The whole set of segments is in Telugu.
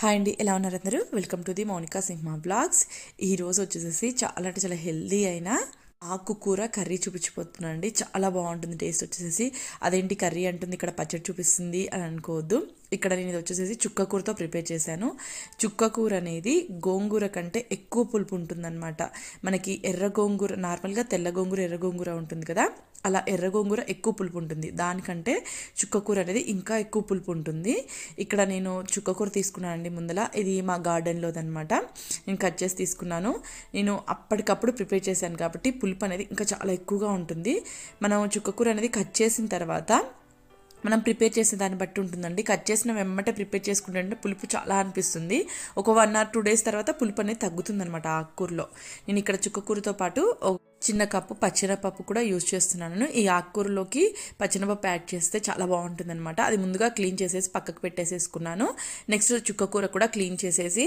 హాయ్ అండి ఎలా ఉన్నారు అందరూ? Welcome to the Mounika Simha blogs ఈరోజు వచ్చేసేసి చాలా అంటే చాలా హెల్దీ అయిన ఆకుకూర కర్రీ చూపించిపోతున్నాను అండి. చాలా బాగుంటుంది టేస్ట్ వచ్చేసేసి. అదేంటి కర్రీ అంటుంది ఇక్కడ పచ్చడి చూపిస్తుంది అని అనుకోవద్దు. ఇక్కడ నేను ఇది వచ్చేసేసి చుక్కకూరతో ప్రిపేర్ చేశాను. చుక్కకూర అనేది గోంగూర కంటే ఎక్కువ పులుపు ఉంటుందన్నమాట. మనకి ఎర్ర గోంగూర నార్మల్గా తెల్ల గోంగూర ఎర్ర గోంగూర ఉంటుంది కదా? అలా ఎర్ర గోంగూర ఎక్కువ పులుపు ఉంటుంది. దానికంటే చుక్కకూర అనేది ఇంకా ఎక్కువ పులుపు ఉంటుంది. ఇక్కడ నేను చుక్కకూర తీసుకున్నానండి ముందల. ఇది మా గార్డెన్లోదనమాట నేను కట్ చేసి తీసుకున్నాను. నేను అప్పటికప్పుడు ప్రిపేర్ చేశాను కాబట్టి పులుపు అనేది ఇంకా చాలా ఎక్కువగా ఉంటుంది. మనం చుక్కకూర అనేది కట్ చేసిన తర్వాత మనం ప్రిపేర్ చేసే దాన్ని బట్టి ఉంటుందండి. కట్ చేసిన వెమ్మటే ప్రిపేర్ చేసుకుంటే పులుపు చాలా అనిపిస్తుంది. ఒక వన్ ఆర్ టూ డేస్ తర్వాత పులుపు అనేది తగ్గుతుందనమాట ఆ ఆకుకూరలో. నేను ఇక్కడ చుక్కకూరతో పాటు చిన్న కప్పు పచ్చినపప్పు కూడా యూజ్ చేస్తున్నాను ఈ ఆకుకూరలోకి పచ్చినపప్పు యాడ్ చేస్తే చాలా బాగుంటుంది అనమాట అది ముందుగా క్లీన్ చేసేసి పక్కకు పెట్టేసేసుకున్నాను. నెక్స్ట్ చుక్కకూర కూడా క్లీన్ చేసేసి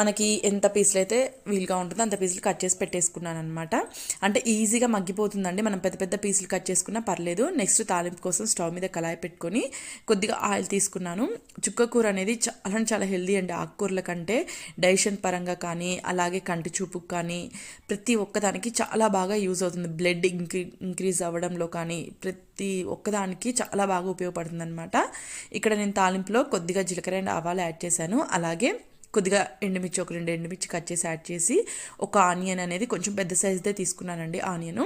మనకి ఎంత పీసులు అయితే వీలుగా ఉంటుందో అంత పీసులు కట్ చేసి పెట్టేసుకున్నాను అనమాట అంటే ఈజీగా మగ్గిపోతుందండి. మనం పెద్ద పెద్ద పీసులు కట్ చేసుకున్నా పర్లేదు. నెక్స్ట్ తాలింపు కోసం స్టవ్ మీద కళాయి పెట్టుకొని కొద్దిగా ఆయిల్ తీసుకున్నాను. చుక్కకూర అనేది చాలా చాలా హెల్దీ అండి ఆకుకూరల కంటే. డైజెషన్ పరంగా కానీ అలాగే కంటి చూపుకు కానీ ప్రతి ఒక్కదానికి చాలా బాగా యూజ్ అవుతుంది. బ్లడ్ ఇంక్రీ ఇంక్రీజ్ అవ్వడంలో కానీ ప్రతి ఒక్కదానికి చాలా బాగా ఉపయోగపడుతుంది అనమాట ఇక్కడ నేను తాలింపులో కొద్దిగా జీలకర్ర అండ్ ఆవాలు యాడ్ చేశాను. అలాగే కొద్దిగా ఎండుమిర్చి ఒక రెండు ఎండుమిర్చి కట్ చేసి యాడ్ చేసి ఒక ఆనియన్ అనేది కొంచెం పెద్ద సైజ్దే తీసుకున్నానండి ఆనియన్.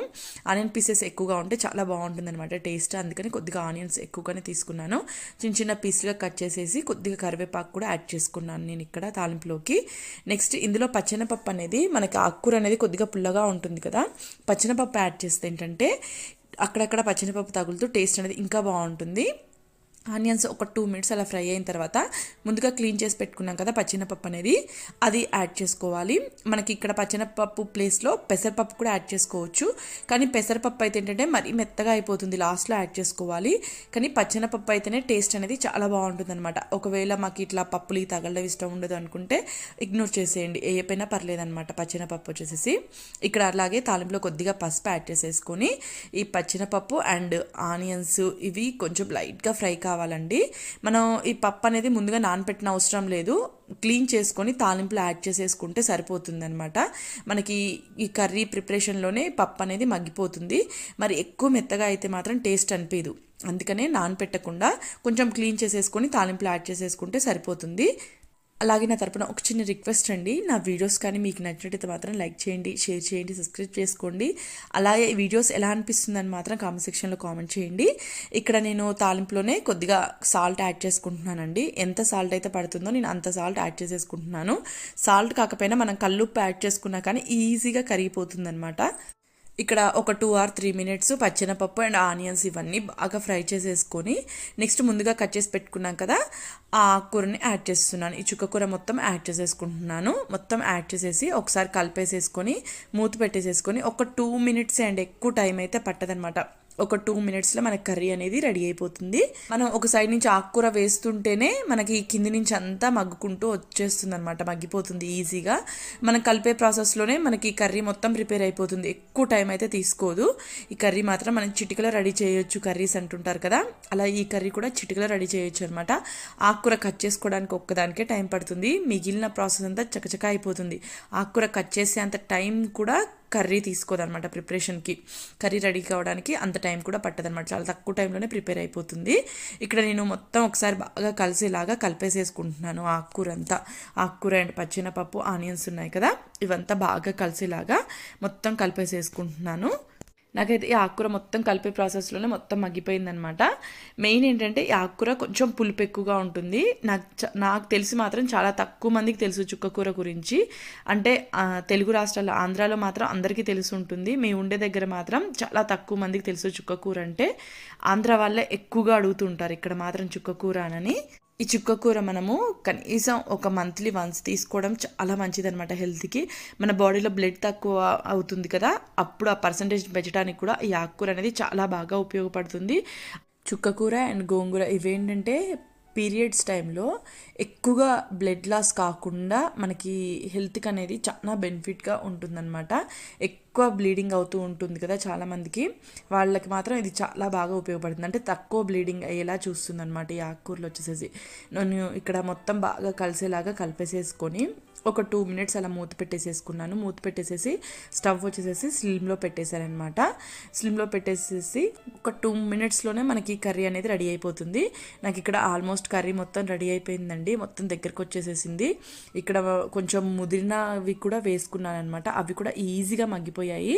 ఆనియన్ పీసెస్ ఎక్కువగా ఉంటే చాలా బాగుంటుంది అనమాట టేస్ట్. అందుకని కొద్దిగా ఆనియన్స్ ఎక్కువగానే తీసుకున్నాను. చిన్న చిన్న పీస్గా కట్ చేసేసి కొద్దిగా కరివేపాకు కూడా యాడ్ చేసుకున్నాను నేను ఇక్కడ తాలింపులోకి. నెక్స్ట్ ఇందులో పచ్చనపప్పు అనేది మనకి ఆకుకూర అనేది కొద్దిగా పుల్లగా ఉంటుంది కదా పచ్చనపప్పు యాడ్ చేస్తే ఏంటంటే అక్కడక్కడ పచ్చనపప్పు తగులుతూ టేస్ట్ అనేది ఇంకా బాగుంటుంది. ఆనియన్స్ ఒక టూ మినిట్స్ అలా ఫ్రై అయిన తర్వాత ముందుగా క్లీన్ చేసి పెట్టుకున్నాం కదా పచ్చినపప్పు అనేది అది యాడ్ చేసుకోవాలి. మనకి ఇక్కడ పచ్చినపప్పు ప్లేస్లో పెసరపప్పు కూడా యాడ్ చేసుకోవచ్చు. కానీ పెసరపప్పు అయితే ఏంటంటే మరీ మెత్తగా అయిపోతుంది లాస్ట్లో యాడ్ చేసుకోవాలి. కానీ పచ్చినపప్పు అయితేనే టేస్ట్ అనేది చాలా బాగుంటుంది అనమాట ఒకవేళ మాకు ఇట్లా పప్పులు తగలడం ఇష్టం ఉండదు అనుకుంటే ఇగ్నోర్ చేసేయండి. ఏ పర్లేదు పర్లేదనమాట పచ్చినపప్పు వచ్చేసేసి. ఇక్కడ అలాగే తాలింపులో కొద్దిగా పసుపు యాడ్ చేసేసుకొని ఈ పచ్చినపప్పు అండ్ ఆనియన్స్ ఇవి కొంచెం లైట్గా ఫ్రై కావాలి కావాలండి. మనం ఈ పప్పు అనేది ముందుగా నానపెట్టిన అవసరం లేదు. క్లీన్ చేసుకొని తాలింపులో యాడ్ చేసేసుకుంటే సరిపోతుందనమాట మనకి ఈ కర్రీ ప్రిపరేషన్లోనే పప్పు అనేది మగ్గిపోతుంది. మరి ఎక్కువ మెత్తగా అయితే మాత్రం టేస్ట్ అనిపించదు అందుకనే నానపెట్టకుండా కొంచెం క్లీన్ చేసేసుకొని తాలింపులో యాడ్ చేసేసుకుంటే సరిపోతుంది. అలాగే నా తరపున ఒక చిన్న రిక్వెస్ట్ అండి. నా వీడియోస్ కానీ మీకు నచ్చినట్టయితే మాత్రం లైక్ చేయండి షేర్ చేయండి సబ్స్క్రైబ్ చేసుకోండి. అలాగే వీడియోస్ ఎలా అనిపిస్తుందని మాత్రం కామెంట్ సెక్షన్లో కామెంట్ చేయండి. ఇక్కడ నేను తాలింపులోనే కొద్దిగా సాల్ట్ యాడ్ చేసుకుంటున్నానండి. ఎంత సాల్ట్ అయితే పడుతుందో నేను అంత సాల్ట్ యాడ్ చేసేసుకుంటున్నాను. సాల్ట్ కాకపోయినా మనం కల్లుప్పు యాడ్ చేసుకున్నా కానీ ఈజీగా కరిగిపోతుంది అనమాట ఇక్కడ ఒక టూ ఆర్ త్రీ మినిట్స్ పచ్చెనపప్పు అండ్ ఆనియన్స్ ఇవన్నీ బాగా ఫ్రై చేసేసుకొని నెక్స్ట్ ముందుగా కట్ చేసి పెట్టుకున్నాం కదా ఆ ఆకుకూరని యాడ్ చేస్తున్నాను. ఈ చుక్కకూర మొత్తం యాడ్ చేసేసుకుంటున్నాను. మొత్తం యాడ్ చేసేసి ఒకసారి కలిపేసేసుకొని మూత పెట్టేసేసుకొని ఒక టూ మినిట్స్ అండ్ ఎక్కువ టైం అయితే పట్టదనమాట ఒక టూ మినిట్స్లో మనకి కర్రీ అనేది రెడీ అయిపోతుంది. మనం ఒక సైడ్ నుంచి ఆకుకూర వేస్తుంటేనే మనకి కింది నుంచి అంతా మగ్గుకుంటూ వచ్చేస్తుంది అనమాట మగ్గిపోతుంది ఈజీగా మనం కలిపే ప్రాసెస్లోనే మనకి కర్రీ మొత్తం ప్రిపేర్ అయిపోతుంది. ఎక్కువ టైం అయితే తీసుకోదు. ఈ కర్రీ మాత్రం మనం చిటికలో రెడీ చేయొచ్చు కర్రీస్ అంటుంటారు కదా. అలా ఈ కర్రీ కూడా చిటికలో రెడీ చేయొచ్చు అనమాట ఆకుకూర కట్ చేసుకోవడానికి ఒక్కదానికే టైం పడుతుంది. మిగిలిన ప్రాసెస్ అంతా చకచక అయిపోతుంది. ఆకుకూర కట్ చేసే అంత టైం కూడా కర్రీ తీసుకోదనమాట ప్రిపరేషన్కి. కర్రీ రెడీ కావడానికి అంత టైం కూడా పట్టదనమాట చాలా తక్కువ టైంలోనే ప్రిపేర్ అయిపోతుంది. ఇక్కడ నేను మొత్తం ఒకసారి బాగా కలిసేలాగా కలిపేసేసుకుంటున్నాను ఆకుకూర అంతా ఆకుకూర అండ్ పచ్చినపప్పు ఆనియన్స్ ఉన్నాయి కదా? ఇవంతా బాగా కలిసేలాగా మొత్తం కలిపేసేసుకుంటున్నాను. నాకైతే ఈ ఆకుకూర మొత్తం కలిపే ప్రాసెస్లోనే మొత్తం మగ్గిపోయిందనమాట. మెయిన్ ఏంటంటే ఈ ఆకుకూర కొంచెం పులుపు ఎక్కువగా ఉంటుంది. నాకు నాకు తెలిసి మాత్రం చాలా తక్కువ మందికి తెలుసు చుక్కకూర గురించి. అంటే తెలుగు రాష్ట్రాల్లో ఆంధ్రాలో మాత్రం అందరికీ తెలిసి ఉంటుంది. మేము ఉండే దగ్గర మాత్రం చాలా తక్కువ మందికి తెలుసు చుక్కకూర అంటే. ఆంధ్ర వాళ్ళే ఎక్కువగా అడుగుతుంటారు ఇక్కడ మాత్రం చుక్కకూర అని ఈ చుక్కకూర మనము కనీసం ఒక మంత్లీ వన్స్ తీసుకోవడం చాలా మంచిదనమాట హెల్త్కి మన బాడీలో బ్లడ్ తక్కువ అవుతుంది కదా అప్పుడు ఆ పర్సంటేజ్ పెంచడానికి కూడా ఈ ఆకుకూర అనేది చాలా బాగా ఉపయోగపడుతుంది. చుక్కకూర అండ్ గోంగూర ఇవేంటంటే పీరియడ్స్ టైంలో ఎక్కువగా బ్లడ్ లాస్ కాకుండా మనకి హెల్త్కి అనేది చాలా బెనిఫిట్గా ఉంటుందన్నమాట. ఎక్కువ బ్లీడింగ్ అవుతూ ఉంటుంది కదా చాలామందికి వాళ్ళకి మాత్రం ఇది చాలా బాగా ఉపయోగపడుతుంది. అంటే తక్కువ బ్లీడింగ్ అయ్యేలా చూస్తుంది అనమాట ఈ ఆకుకూరలు వచ్చేసేసి. నేను ఇక్కడ మొత్తం బాగా కలిసేలాగా కలిపేసేసుకొని ఒక టూ మినిట్స్ అలా మూత పెట్టేసేసుకున్నాను. మూత పెట్టేసేసి స్టవ్ వచ్చేసేసి స్లిమ్లో పెట్టేశారనమాట స్లిమ్లో పెట్టేసేసి ఒక టూ మినిట్స్లోనే మనకి కర్రీ అనేది రెడీ అయిపోతుంది. నాకు ఇక్కడ ఆల్మోస్ట్ కర్రీ మొత్తం రెడీ అయిపోయిందండి. మొత్తం దగ్గరకు వచ్చేసేసింది. ఇక్కడ కొంచెం ముదిరినవి కూడా వేసుకున్నాను అనమాట అవి కూడా ఈజీగా అయిపోయాయి.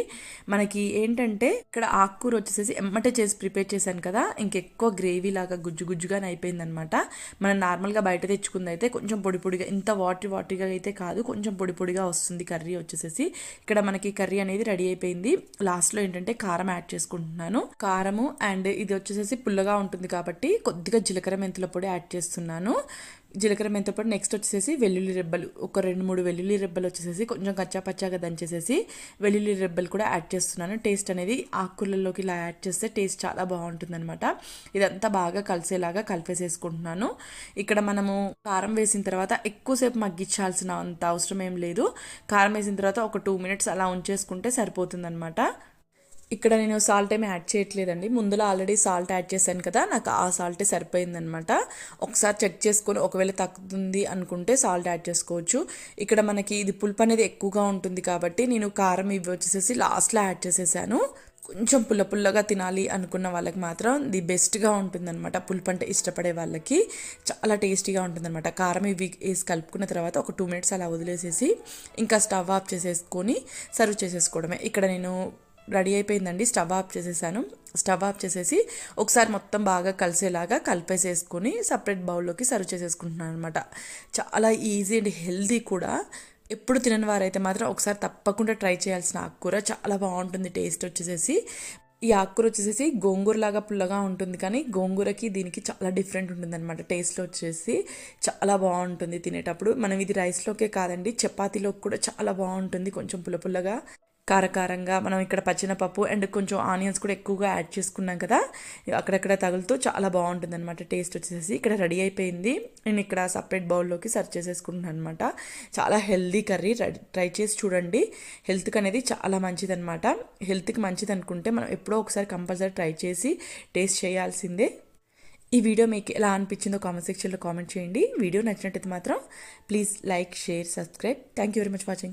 మనకి ఏంటంటే ఇక్కడ ఆకుకూర వచ్చేసేసి ఎమ్మటే చేసి ప్రిపేర్ చేశాను కదా ఇంకెక్కువ గ్రేవీ లాగా గుజ్జు గుజ్జుగానే అయిపోయిందనమాట. మనం నార్మల్గా బయట తెచ్చుకుంది అయితే కొంచెం పొడి పొడిగా ఇంత వాటర్ వాటర్గా అయితే కాదు కొంచెం పొడి పొడిగా వస్తుంది కర్రీ వచ్చేసేసి. ఇక్కడ మనకి కర్రీ అనేది రెడీ అయిపోయింది. లాస్ట్లో ఏంటంటే కారం యాడ్ చేసుకుంటున్నాను. కారము అండ్ ఇది వచ్చేసేసి పుల్లగా ఉంటుంది కాబట్టి కొద్దిగా జీలకర్ర మెంతుల పొడి యాడ్ చేస్తున్నాను. జీలకర్ర మెంతుల నెక్స్ట్ వచ్చేసి వెల్లుల్లి రెబ్బలు. ఒక రెండు మూడు వెల్లుల్లి రెబ్బలు వచ్చేసేసి కొంచెం కచ్చా పచ్చాగా దంచేసేసి వెల్లుల్లి రెబ్బలు కూడా యాడ్ చేస్తున్నాను. టేస్ట్ అనేది ఆకుకూరల్లోకి ఇలా యాడ్ చేస్తే టేస్ట్ చాలా బాగుంటుంది అనమాట ఇదంతా బాగా కలిసేలాగా కలిపేసేసుకుంటున్నాను. ఇక్కడ మనము కారం వేసిన తర్వాత ఎక్కువసేపు మగ్గించాల్సిన అంత అవసరం ఏం లేదు. కారం వేసిన తర్వాత ఒక టూ మినిట్స్ అలా ఉంచేసుకుంటే సరిపోతుంది అనమాట ఇక్కడ నేను సాల్ట్ ఏమి యాడ్ చేయట్లేదండి. ముందులో ఆల్రెడీ సాల్ట్ యాడ్ చేశాను కదా నాకు ఆ సాల్టే సరిపోయిందనమాట ఒకసారి చెక్ చేసుకొని ఒకవేళ తగ్గుతుంది అనుకుంటే సాల్ట్ యాడ్ చేసుకోవచ్చు. ఇక్కడ మనకి ఇది పులుపు అనేది ఎక్కువగా ఉంటుంది కాబట్టి నేను కారం ఇవి వచ్చేసేసి లాస్ట్లో యాడ్ చేసేసాను. కొంచెం పుల్ల పుల్లగా తినాలి అనుకున్న వాళ్ళకి మాత్రం ది బెస్ట్గా ఉంటుందన్నమాట. పులుపు అంటే ఇష్టపడే వాళ్ళకి చాలా టేస్టీగా ఉంటుందన్నమాట. కారం ఇవి వేసి కలుపుకున్న తర్వాత ఒక టూ మినిట్స్ అలా వదిలేసేసి ఇంకా స్టవ్ ఆఫ్ చేసేసుకొని సర్వ్ చేసేసుకోవడమే. ఇక్కడ నేను రెడీ అయిపోయిందండి. స్టవ్ ఆఫ్ చేసేసాను. స్టవ్ ఆఫ్ చేసేసి ఒకసారి మొత్తం బాగా కలిసేలాగా కలిపేసేసుకొని సపరేట్ బౌల్లోకి సర్వ్ చేసేసుకుంటున్నాను అనమాట చాలా ఈజీ అండ్ హెల్దీ కూడా. ఎప్పుడు తినని వారైతే మాత్రం ఒకసారి తప్పకుండా ట్రై చేయాల్సిన ఆకుకూర. చాలా బాగుంటుంది టేస్ట్ వచ్చేసేసి. ఈ ఆకుకూర వచ్చేసి గోంగూర లాగా పుల్లగా ఉంటుంది కానీ గోంగూరకి దీనికి చాలా డిఫరెంట్ ఉంటుంది అనమాట టేస్ట్లో వచ్చేసి చాలా బాగుంటుంది తినేటప్పుడు. మనం ఇది రైస్లోకే కాదండి చపాతీలోకి కూడా చాలా బాగుంటుంది కొంచెం పుల్ల పుల్లగా. కారకారంగా మనం ఇక్కడ పచ్చినపప్పు అండ్ కొంచెం ఆనియన్స్ కూడా ఎక్కువగా యాడ్ చేసుకున్నాం కదా. అక్కడక్కడ తగులుతూ చాలా బాగుంటుంది అనమాట టేస్ట్ వచ్చేసి ఇక్కడ రెడీ అయిపోయింది. నేను ఇక్కడ సపరేట్ బౌల్లోకి సర్వ్ చేసేసుకుంటున్నాను అనమాట చాలా హెల్దీ కర్రీ. ట్రై చేసి చూడండి. హెల్త్కి అనేది చాలా మంచిది అనమాట హెల్త్కి మంచిది అనుకుంటే మనం ఎప్పుడో ఒకసారి కంపల్సరీ ట్రై చేసి టేస్ట్ చేయాల్సిందే. ఈ వీడియో మీకు ఎలా అనిపించిందో కామెంట్ సెక్షన్లో కామెంట్ చేయండి. వీడియో నచ్చినట్టయితే మాత్రం please like share subscribe. Thank you very much watching.